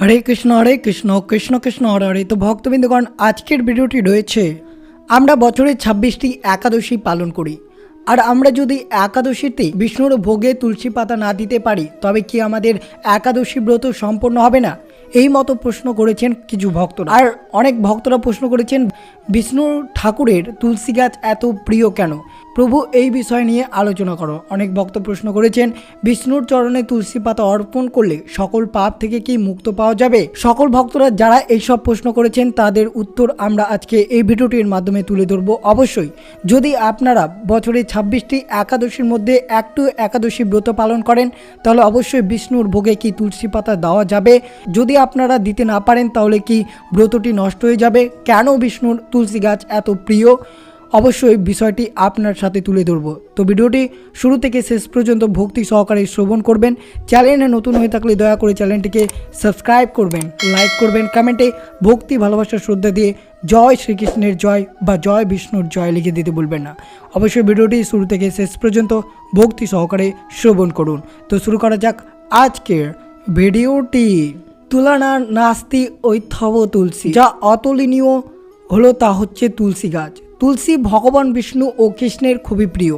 হরে কৃষ্ণ হরে কৃষ্ণ কৃষ্ণ কৃষ্ণ, হরে হরে। তো ভক্তবৃন্দগণ, আজকের ভিডিওটি রয়েছে, আমরা বছরে ছাব্বিশটি একাদশী পালন করি। আর আমরা যদি একাদশীতে বিষ্ণুর ভোগে তুলসী পাতা না দিতে পারি, তবে কি আমাদের একাদশী ব্রত সম্পন্ন হবে না? এই মতো প্রশ্ন করেছেন কিছু ভক্তরা। আর অনেক ভক্তরা প্রশ্ন করেছেন, বিষ্ণু ঠাকুরের তুলসী গাছ এত প্রিয় কেন? প্রভু, এই বিষয় নিয়ে আলোচনা করো। অনেক ভক্ত প্রশ্ন করেছেন, বিষ্ণুর চরণে তুলসী পাতা অর্পণ করলে সকল পাপ থেকে কি মুক্ত পাওয়া যাবে? সকল ভক্তরা যারা এইসব প্রশ্ন করেছেন, তাদের উত্তর আমরা আজকে এই ভিডিওটির মাধ্যমে তুলে ধরবো অবশ্যই। যদি আপনারা বছরে ছাব্বিশটি একাদশীর মধ্যে একটু একাদশী ব্রত পালন করেন, তাহলে অবশ্যই বিষ্ণুর ভোগে কি তুলসী পাতা দেওয়া যাবে? যদি আপনারা দিতে না পারেন, তাহলে কি ব্রতটি নষ্ট হয়ে যাবে? কেন বিষ্ণুর তুলসী গাছ এত প্রিয়? অবশ্যই বিষয়টি আপনার সাথে তুলে ধরব। তো ভিডিওটি শুরু থেকে শেষ পর্যন্ত ভক্তি সহকারে শ্রবণ করবেন। চ্যানেলে নতুন হয়ে থাকলে দয়া করে চ্যানেলটিকে সাবস্ক্রাইব করবেন, লাইক করবেন, কমেন্টে ভক্তি, ভালোবাসা, শ্রদ্ধা দিয়ে জয় শ্রীকৃষ্ণের জয় বা জয় বিষ্ণুর জয় লিখে দিতে বলবেন না। অবশ্যই ভিডিওটি শুরু থেকে শেষ পর্যন্ত ভক্তি সহকারে শ্রবণ করুন। তো শুরু করা যাক আজকের ভিডিওটি। তুলনা নাস্তি ঐথব তুলসী। যা অতুলনীয় হলো তা হচ্ছে তুলসী গাছ। তুলসী ভগবান বিষ্ণু ও কৃষ্ণের খুবই প্রিয়।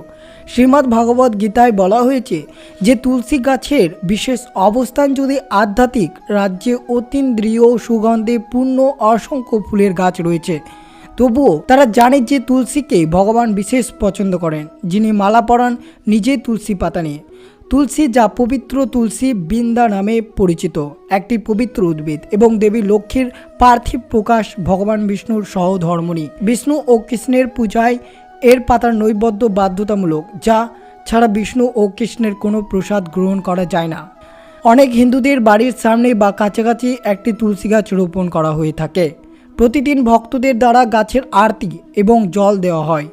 শ্রীমদ্ ভগবত গীতায় বলা হয়েছে যে তুলসী গাছের বিশেষ অবস্থান যদি আধ্যাত্মিক রাজ্যে অতীন্দ্রিয় সুগন্ধে পূর্ণ অসংখ্য ফুলের গাছ রয়েছে, তবুও তারা জানে যে তুলসীকে ভগবান বিশেষ পছন্দ করেন, যিনি মালা পরান নিজে তুলসী পাতা নিয়ে। তুলসী যা পবিত্র তুলসী বৃন্দা নামে পরিচিত। একটি পবিত্র উদ্ভিদ এবং দেবী লক্ষ্মীর পার্থিব প্রকাশ ভগবান বিষ্ণুর সহধর্মণী। বিষ্ণু ও কৃষ্ণের পূজায় এর পাতার নৈবদ্য বাধ্যতামূলক, যা ছাড়া বিষ্ণু ও কৃষ্ণের কোনো প্রসাদ গ্রহণ করা যায় না। অনেক হিন্দুদের বাড়ির সামনে বা কাছাকাছি একটি তুলসী গাছ রোপণ করা হয়ে থাকে। প্রতিদিন ভক্তদের দ্বারা গাছের আরতি এবং জল দেওয়া হয়।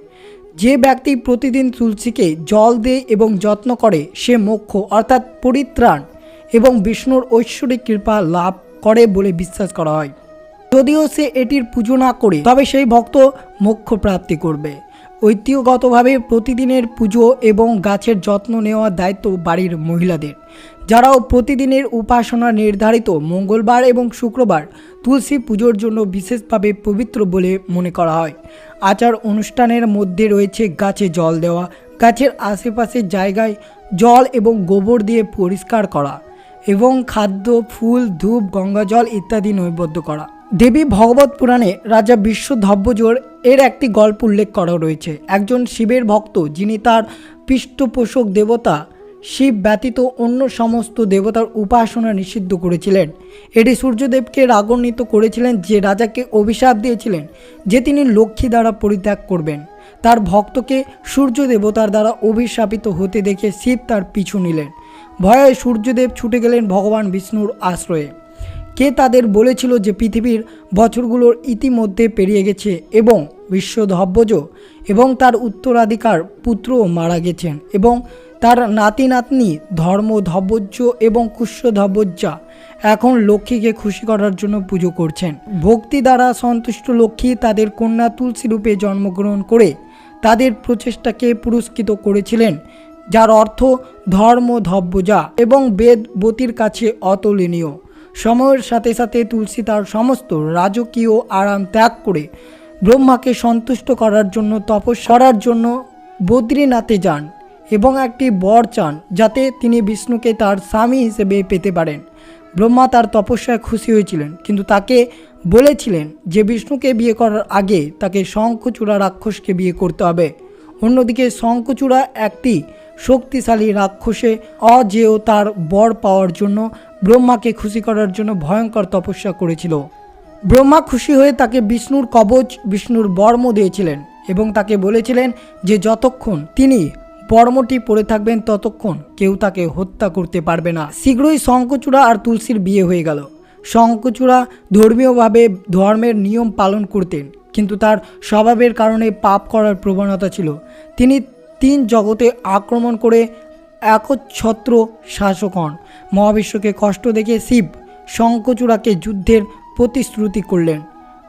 যে ব্যক্তি প্রতিদিন তুলসীকে জল দেয় এবং যত্ন করে, সে মোক্ষ, অর্থাৎ পরিত্রাণ এবং বিষ্ণুর ঐশ্বরিক কৃপা লাভ করে বলে বিশ্বাস করা হয়। যদিও সে এটির পুজো না করে, তবে সেই ভক্ত মোক্ষ প্রাপ্তি করবে। ঐতিহ্যগতভাবে প্রতিদিনের পুজো এবং গাছের যত্ন নেওয়ার দায়িত্ব বাড়ির মহিলাদের। যারাও প্রতিদিনের উপাসনা নির্ধারিত মঙ্গলবার এবং শুক্রবার তুলসী পুজোর জন্য বিশেষভাবে পবিত্র বলে মনে করা হয়। আচার অনুষ্ঠানের মধ্যে রয়েছে গাছে জল দেওয়া, গাছের আশেপাশের জায়গায় জল এবং গোবর দিয়ে পরিষ্কার করা এবং খাদ্য, ফুল, ধূপ গঙ্গাজল ইত্যাদি নৈবেদ্য করা। দেবী ভগবত পুরাণে রাজা বিশ্বধব্বজোর এর একটি গল্প উল্লেখ করা রয়েছে। একজন শিবের ভক্ত যিনি তার পৃষ্ঠপোষক দেবতা শিব ব্যতীত অন্য সমস্ত দেবতার উপাসনা নিষিদ্ধ করেছিলেন। এটি সূর্যদেবকে রাগান্বিত করেছিলেন যে রাজাকে অভিশাপ দিয়েছিলেন, যে তিনি লক্ষ্মী দ্বারা পরিত্যাগ করবেন। তার ভক্তকে সূর্য দেবতার দ্বারা অভিশাপিত হতে দেখে শিব তার পিছু নিলেন। ভয়ে সূর্যদেব ছুটে গেলেন ভগবান বিষ্ণুর আশ্রয়ে। কে তাদের বলেছিল যে পৃথিবীর বছরগুলোর ইতিমধ্যে পেরিয়ে গেছে এবং বিশ্বধব্বজ এবং তার উত্তরাধিকার পুত্রও মারা গেছেন এবং তার নাতি নাতনি ধর্ম ধব্বজ্য এবং কুষ্যধব্বজ্জা এখন লক্ষ্মীকে খুশি করার জন্য পুজো করছেন। ভক্তি দ্বারা সন্তুষ্ট লক্ষ্মী তাদের কন্যা তুলসী রূপে জন্মগ্রহণ করে তাদের প্রচেষ্টাকে পুরস্কৃত করেছিলেন, যার অর্থ ধর্ম ধব্বজা এবং বেদবতীর কাছে অতুলনীয়। সময়ের সাথে সাথে তুলসী তার সমস্ত রাজকীয় আরাম ত্যাগ করে ব্রহ্মাকে সন্তুষ্ট করার জন্য তপস্যা করার জন্য বদ্রীনাথে যান। এবং একটি বর চান যাতে তিনি বিষ্ণুকে তার স্বামী হিসেবে পেতে পারেন। ব্রহ্মা তার তপস্যায় খুশি হয়েছিলেন, কিন্তু তাকে বলেছিলেন যে বিষ্ণুকে বিয়ে করার আগে তাকে শঙ্খচূড়া রাক্ষসকে বিয়ে করতে হবে। অন্যদিকে শঙ্খচূড়া একটি শক্তিশালী রাক্ষসে অজেয় তার বর পাওয়ার জন্য ব্রহ্মাকে খুশি করার জন্য ভয়ঙ্কর তপস্যা করেছিল। ব্রহ্মা খুশি হয়ে তাকে বিষ্ণুর কবচ, বিষ্ণুর বর্ম দিয়েছিলেন এবং তাকে বলেছিলেন যে যতক্ষণ তিনি বর্মটি পড়ে থাকবেন ততক্ষণ কেউ তাকে হত্যা করতে পারবে না। শীঘ্রই শঙ্কচূড়া আর তুলসীর বিয়ে হয়ে গেল। শঙ্কচূড়া ধর্মীয়ভাবে ধর্মের নিয়ম পালন করতেন, কিন্তু তার স্বভাবের কারণে পাপ করার প্রবণতা ছিল। তিনি তিন জগতে আক্রমণ করে একচ্ছত্র শাসক হন মহাবিশ্বকে কষ্ট দেখে শিব শঙ্কচূড়াকে যুদ্ধের প্রতিশ্রুতি করলেন।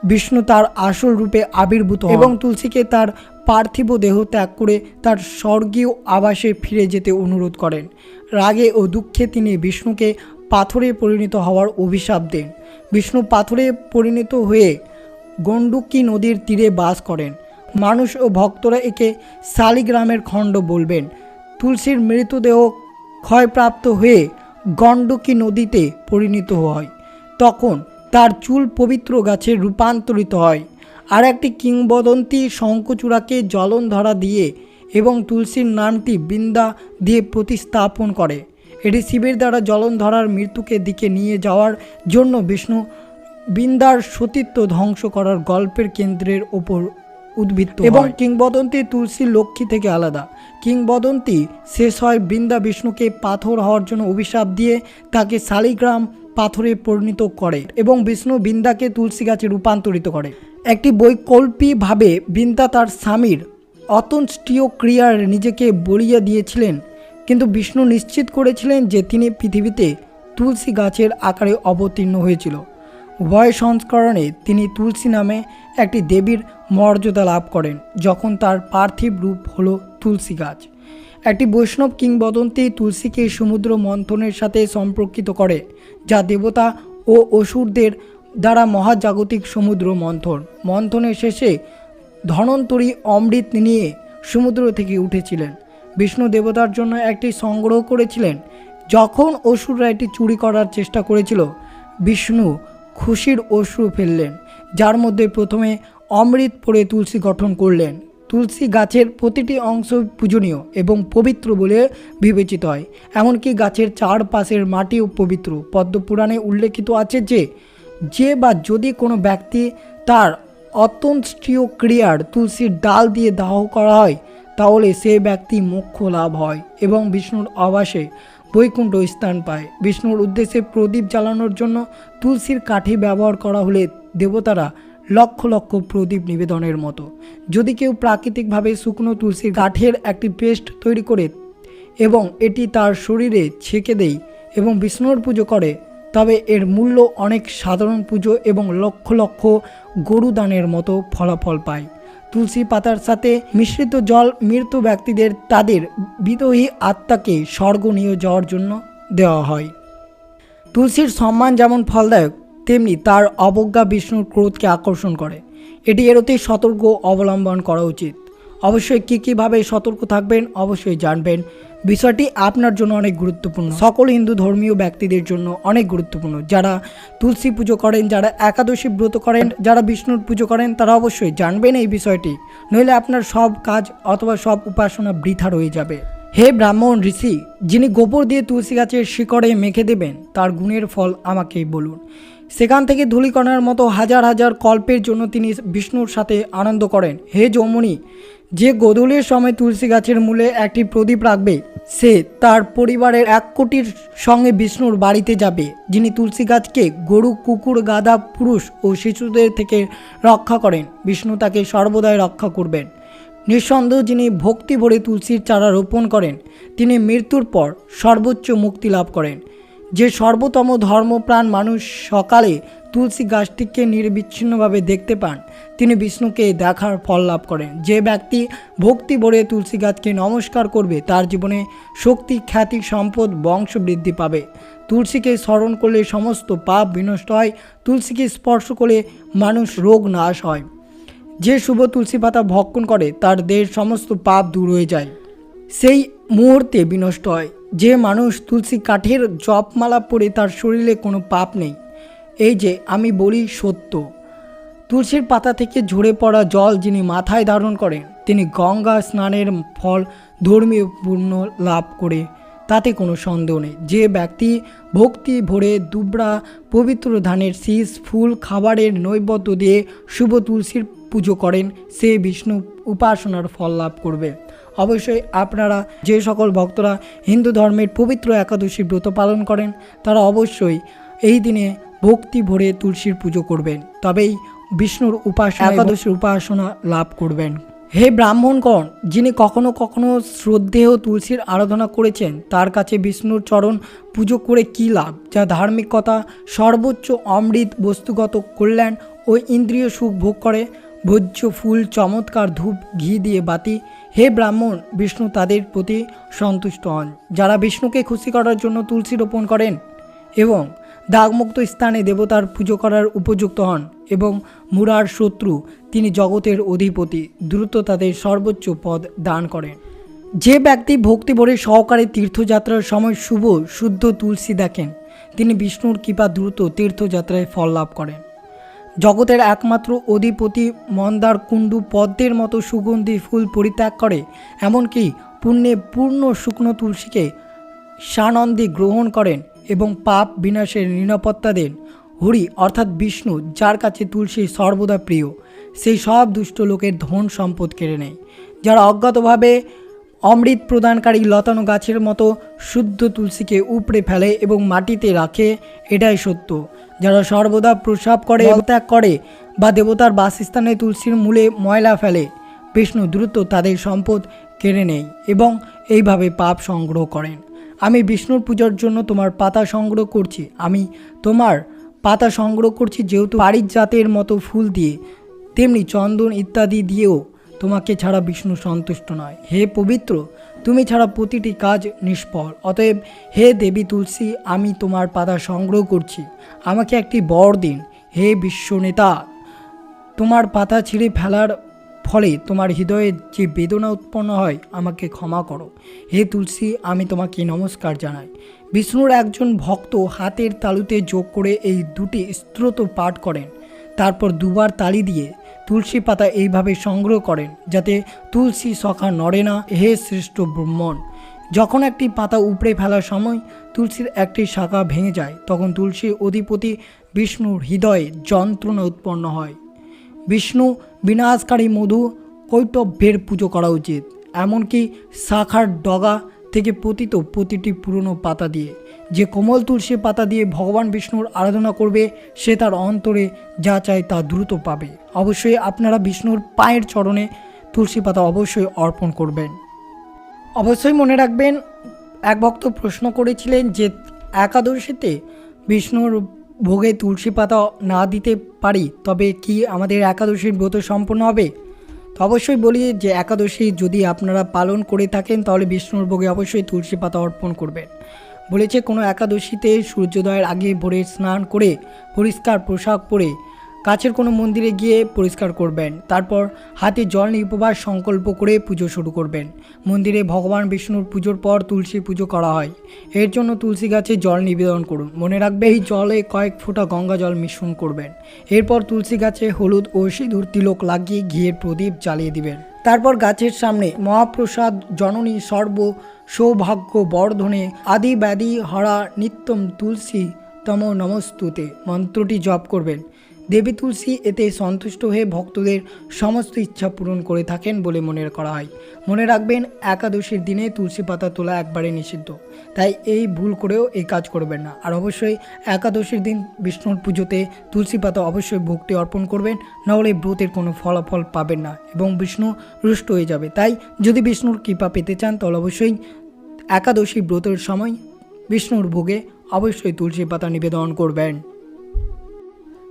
বিষ্ণু তার আসল রূপে আবির্ভূত এবং তুলসীকে তার পার্থিব দেহ ত্যাগ করে তার স্বর্গীয় আবাসে ফিরে যেতে অনুরোধ করেন। রাগে ও দুঃখে তিনি বিষ্ণুকে পাথরে পরিণত হওয়ার অভিশাপ দেন। বিষ্ণু পাথরে পরিণত হয়ে গণ্ডুকি নদীর তীরে বাস করেন। মানুষ ও ভক্তরা একে শালিগ্রামের খণ্ড বলবেন। তুলসীর মৃতদেহ ক্ষয়প্রাপ্ত হয়ে গণ্ডকী নদীতে পরিণত হয়। তখন তার চুল পবিত্র গাছে রূপান্তরিত হয় আর একটি কিংবদন্তি শঙ্খচূড়াকে জলনধরা দিয়ে এবং তুলসীর নামটি বৃন্দা দিয়ে প্রতিস্থাপন করে। এটি শিবের দ্বারা জলনধরার মৃত্যুকে দিকে নিয়ে যাওয়ার জন্য বিষ্ণু বৃন্দার সতীত্ব ধ্বংস করার গল্পের কেন্দ্রের ওপর উদ্বৃত্ত এবং কিংবদন্তি তুলসী লক্ষ্মী থেকে আলাদা। কিংবদন্তি শেষ হয় বৃন্দা বিষ্ণুকে পাথর হওয়ার জন্য অভিশাপ দিয়ে তাকে শালিগ্রাম পাথরে পরিণত করে এবং বিষ্ণু বৃন্দাকে তুলসী গাছে রূপান্তরিত করে। একটি বৈকল্পিকভাবে বৃন্দা তার স্বামীর অতন্ষ্টীয় ক্রিয়ার নিজেকে বলিয়ে দিয়েছিলেন। কিন্তু বিষ্ণু নিশ্চিত করেছিলেন যে তিনি পৃথিবীতে তুলসী গাছের আকারে অবতীর্ণ হয়েছিল। উভয় সংস্করণে তিনি তুলসী নামে একটি দেবীর মর্যাদা লাভ করেন, যখন তার পার্থিব রূপ হলো তুলসী গাছ। একটি বৈষ্ণব কিংবদন্তি তুলসীকে সমুদ্র মন্থনের সাথে সম্পর্কিত করে, যা দেবতা ও অসুরদের দ্বারা মহাজাগতিক সমুদ্র মন্থন। মন্থনের শেষে ধনন্তরী অমৃত নিয়ে সমুদ্র থেকে উঠেছিলেন। বিষ্ণু দেবতার জন্য একটি সংগ্রহ করেছিলেন, যখন অসুররা এটি চুরি করার চেষ্টা করেছিল। বিষ্ণু খুশির অশ্রু ফেললেন, যার মধ্যে প্রথমে অমৃত পড়ে তুলসী গঠন করলেন। তুলসী গাছের প্রতিটি অংশ পূজনীয় এবং পবিত্র বলে বিবেচিত হয়। এমনকি গাছের চারপাশের মাটিও পবিত্র। পদ্মপুরাণে উল্লেখিত আছে যে যে বা যদি কোনো ব্যক্তি তার অত্যন্তীয় ক্রিয়ার তুলসীর ডাল দিয়ে দাহ করা হয়, তাহলে সে ব্যক্তি মোক্ষ লাভ হয় এবং বিষ্ণুর আবাসে বৈকুণ্ঠ স্থান পায়। বিষ্ণুর উদ্দেশ্যে প্রদীপ জ্বালানোর জন্য তুলসীর কাঠি ব্যবহার করা হলে দেবতারা লক্ষ লক্ষ প্রদীপ নিবেদনের মতো। যদি কেউ প্রাকৃতিকভাবে শুকনো তুলসীর কাঠের একটি পেস্ট তৈরি করে এবং এটি তার শরীরে ছেঁকে দেয় এবং বিষ্ণুর পুজো করে, তবে এর মূল্য অনেক সাধারণ পুজো এবং লক্ষ লক্ষ গরুদানের মতো ফলাফল পায়। তুলসী পাতার সাথে মিশ্রিত জল মৃত ব্যক্তিদের তাদের বিদোহী আত্মাকে স্বর্গ নিয়ে যাওয়ার জন্য দেওয়া হয়। তুলসীর সম্মান যেমন ফলদায়ক তেমনি তার অবজ্ঞা বিষ্ণুর ক্রোধকে আকর্ষণ করে। এটি এরতেই সতর্ক অবলম্বন করা উচিত। অবশ্যই কী কীভাবে সতর্ক থাকবেন অবশ্যই জানবেন। বিষয়টি আপনার জন্য অনেক গুরুত্বপূর্ণ। সকল হিন্দু ধর্মীয় ব্যক্তিদের জন্য অনেক গুরুত্বপূর্ণ। যারা তুলসী পুজো করেন, যারা একাদশী ব্রত করেন, যারা বিষ্ণুর পুজো করেন, তারা অবশ্যই জানবেন এই বিষয়টি। নইলে আপনার সব কাজ অথবা সব উপাসনা বৃথা রয়ে যাবে। হে ব্রাহ্মণ ঋষি, যিনি গোবর দিয়ে তুলসী গাছের শিকড়ে মেখে দেবেন, তার গুণের ফল আমাকেই বলুন। সেখান থেকে ধূলিকণার মতো হাজার হাজার কল্পের জন্য তিনি বিষ্ণুর সাথে আনন্দ করেন। হে যমুনি, যে গোধূলির সময় তুলসী গাছের মূলে একটি প্রদীপ রাখবে, সে তার পরিবারের এক কোটির সঙ্গে বিষ্ণুর বাড়িতে যাবে, যিনি তুলসী গাছকে গরু, কুকুর, গাধা, পুরুষ ও শিশুদের থেকে রক্ষা করেন। বিষ্ণু তাকে সর্বদাই রক্ষা করবেন। নিঃসন্দেহ যিনি ভক্তি ভরে তুলসীর চারা রোপণ করেন, তিনি মৃত্যুর পর সর্বোচ্চ মুক্তি লাভ করেন। যে সর্বতম ধর্মপ্রাণ মানুষ সকালে তুলসী গাছটিকে নির্বিচ্ছিন্নভাবে দেখতে পান, তিনি বিষ্ণুকে দেখার ফল লাভ করেন। যে ব্যক্তি ভক্তি ভরে তুলসী গাছকে নমস্কার করবে, তার জীবনে শক্তি, খ্যাতি, সম্পদ, বংশ বৃদ্ধি পাবে। তুলসীকে স্মরণ করলে সমস্ত পাপ বিনষ্ট হয়, তুলসীকে স্পর্শ করলে মানুষ রোগ নাশ হয়। যে শুভ তুলসী পাতা ভক্ষণ করে, তার দেহের সমস্ত পাপ দূর হয়ে যায়। সেই মুহূর্তে বিনষ্ট হয়। যে মানুষ তুলসী কাঠের জপমালা পরে তার শরীরে কোনো পাপ নেই। এই যে আমি বলি সত্য। তুলসীর পাতা থেকে ঝরে পড়া জল যিনি মাথায় ধারণ করেন, তিনি গঙ্গা স্নানের ফল ধর্মীয় পূর্ণ লাভ করে, তাতে কোনো সন্দেহ নেই। যে ব্যক্তি ভক্তি ভরে দুবড়া পবিত্র ধানের শীষ, ফুল, খাবারের নৈবেদ্য দিয়ে শুভ তুলসীর পুজো করেন, সে বিষ্ণু উপাসনার ফল লাভ করবে। অবশ্যই আপনারা যে সকল ভক্তরা হিন্দু ধর্মের পবিত্র একাদশী ব্রত পালন করেন তারা অবশ্যই এই দিনে ভক্তি ভরে তুলসীর পুজো করবেন। তবেই বিষ্ণুর উপাসনা একাদশীর উপাসনা লাভ করবেন। হে ব্রাহ্মণগণ যিনি কখনো কখনো শ্রদ্ধেয় তুলসীর আরাধনা করেছেন তার কাছে বিষ্ণুর চরণ পুজো করে কী লাভ? যা ধার্মিকতা সর্বোচ্চ অমৃত বস্তুগত কল্যাণ ও ইন্দ্রিয় সুখ ভোগ করে ভোজ্য ফুল, চমৎকার ধূপ, ঘি দিয়ে বাতি। হে ব্রাহ্মণ, বিষ্ণু তাদের প্রতি সন্তুষ্ট হন। যারা বিষ্ণুকে খুশি করার জন্য তুলসী রোপণ করেন এবং দাগমুক্ত স্থানে দেবতার পুজো করার উপযুক্ত হন এবং মুরার শত্রু, তিনি জগতের অধিপতি, দ্রুত তাদের সর্বোচ্চ পদ দান করেন। যে ব্যক্তি ভক্তি ভরে সহকারে তীর্থযাত্রার সময় শুভ, শুদ্ধ তুলসী দেখেন, তিনি বিষ্ণুর কৃপা দ্রুত তীর্থযাত্রায় ফল লাভ করেন। জগতের একমাত্র অধিপতি মন্দার কুণ্ডু পদ্মের মতো সুগন্ধি ফুল পরিত্যাগ করে, এমনকি পুণ্যে পূর্ণ শুকনো তুলসীকে সানন্দে গ্রহণ করেন এবং পাপ বিনাশের নিরাপত্তা দেন। হরি অর্থাৎ বিষ্ণু, যার কাছে তুলসী সর্বদা প্রিয়, সেই সব দুষ্ট লোকের ধন সম্পদ কেড়ে নেয়, যারা অজ্ঞাতভাবে অমৃত প্রদানকারী লতানো গাছের মতো শুদ্ধ তুলসীকে উপড়ে ফেলে এবং মাটিতে রাখে, এটাই সত্য। যারা সর্বদা প্রসাব করে ত্যাগ করে বা দেবতার বাসস্থানে তুলসীর মূলে ময়লা ফেলে, বিষ্ণু দ্রুত তাদের সম্পদ কেড়ে নেয় এবং এইভাবে পাপ সংগ্রহ করেন। আমি বিষ্ণুর পূজার জন্য তোমার পাতা সংগ্রহ করছি। আমি তোমার পাতা সংগ্রহ করছি যেহেতু পারিজাতের মতো ফুল দিয়ে, তেমনি চন্দন ইত্যাদি দিয়েও তোমাকে ছাড়া বিষ্ণু সন্তুষ্ট নয়। হে পবিত্র, তুমি ছাড়া প্রতিটি কাজ নিষ্ফল। অতএব হে দেবী তুলসী, আমি তোমার পাতা সংগ্রহ করছি। আমাকে একটি বর দিন। হে বিশ্বনেতা, তোমার পাতা ছিঁড়ে ফেলার ফলে তোমার হৃদয়ে যে বেদনা উৎপন্ন হয়, আমাকে ক্ষমা করো। হে তুলসী, আমি তোমাকে নমস্কার জানাই। বিষ্ণুর একজন ভক্ত হাতের তালুতে যোগ করে এই দুটি স্ত্রোত পাঠ করেন। তারপর দুবার তালি দিয়ে তুলসী পাতা এইভাবে সংগ্রহ করেন যাতে তুলসী সখা নড়ে না। হে শ্রেষ্ঠ ব্রহ্মণ, যখন একটি পাতা উপড়ে ফেলার সময় তুলসীর একটি শাখা ভেঙে যায়, তখন তুলসীর অধিপতি বিষ্ণুর হৃদয়ে যন্ত্রণা উৎপন্ন হয়। বিষ্ণু বিনাশকারী মধু কৈটভ্যের পুজো করা উচিত, এমনকি শাখার ডগা থেকে পতিত প্রতিটি পুরনো পাতা দিয়ে। যে কোমল তুলসী পাতা দিয়ে ভগবান বিষ্ণুর আরাধনা করবে, সে তার অন্তরে যা চায় তা দ্রুত পাবে। অবশ্যই আপনারা বিষ্ণুর পায়ের চরণে তুলসী পাতা অবশ্যই অর্পণ করবেন। অবশ্যই মনে রাখবেন, এক ভক্ত প্রশ্ন করেছিলেন যে একাদশীতে বিষ্ণুর ভোগে তুলসী পাতা না দিতে পারি, তবে কি আমাদের একাদশীর ব্রত সম্পন্ন হবে? অবশ্যই বলি যে একাদশী যদি আপনারা পালন করে থাকেন, তাহলে বিষ্ণুর ভোগে অবশ্যই তুলসী পাতা অর্পণ করবেন। বলেছে কোনো একাদশীতে সূর্যোদয়ের আগে ভোরে স্নান করে পরিষ্কার পোশাক পরে কাছের কোনো মন্দিরে গিয়ে পরিষ্কার করবেন। তারপর হাতে জল নিয়ে উপবাস সংকল্প করে পুজো শুরু করবেন। মন্দিরে ভগবান বিষ্ণুর পুজোর পর তুলসী পুজো করা হয়। এর জন্য তুলসী গাছে জল নিবেদন করুন। মনে রাখবে এই জলে কয়েক ফোঁটা গঙ্গা জল মিশ্রণ করবেন। এরপর তুলসী গাছে হলুদ ও সিঁদুর তিলক লাগিয়ে ঘিয়ের প্রদীপ জ্বালিয়ে দিবেন। তারপর গাছের সামনে মহাপ্রসাদ, জননী, সর্ব সৌভাগ্য, বর্ধনে আদি ব্যাধি, হরা, নিত্যম, তুলসী, তম, নমস্তুতে মন্ত্রটি জপ করবেন। দেবী তুলসী এতে সন্তুষ্ট হয়ে ভক্তদের সমস্ত ইচ্ছা পূরণ করে থাকেন বলে মনে করা হয়। মনে রাখবেন, একাদশীর দিনে তুলসী পাতা তোলা একবারে নিষিদ্ধ। তাই এই ভুল করেও এই কাজ করবেন না। আর অবশ্যই একাদশীর দিন বিষ্ণুর পুজোতে তুলসী পাতা অবশ্যই ভক্তি অর্পণ করবেন নাহলে ব্রতের কোনো ফলাফল পাবেন না এবং বিষ্ণু রুষ্ট হয়ে যাবে। তাই যদি বিষ্ণুর কৃপা পেতে চান, তাহলে অবশ্যই একাদশী ব্রতের সময় বিষ্ণুর ভোগে অবশ্যই তুলসী পাতা নিবেদন করবেন।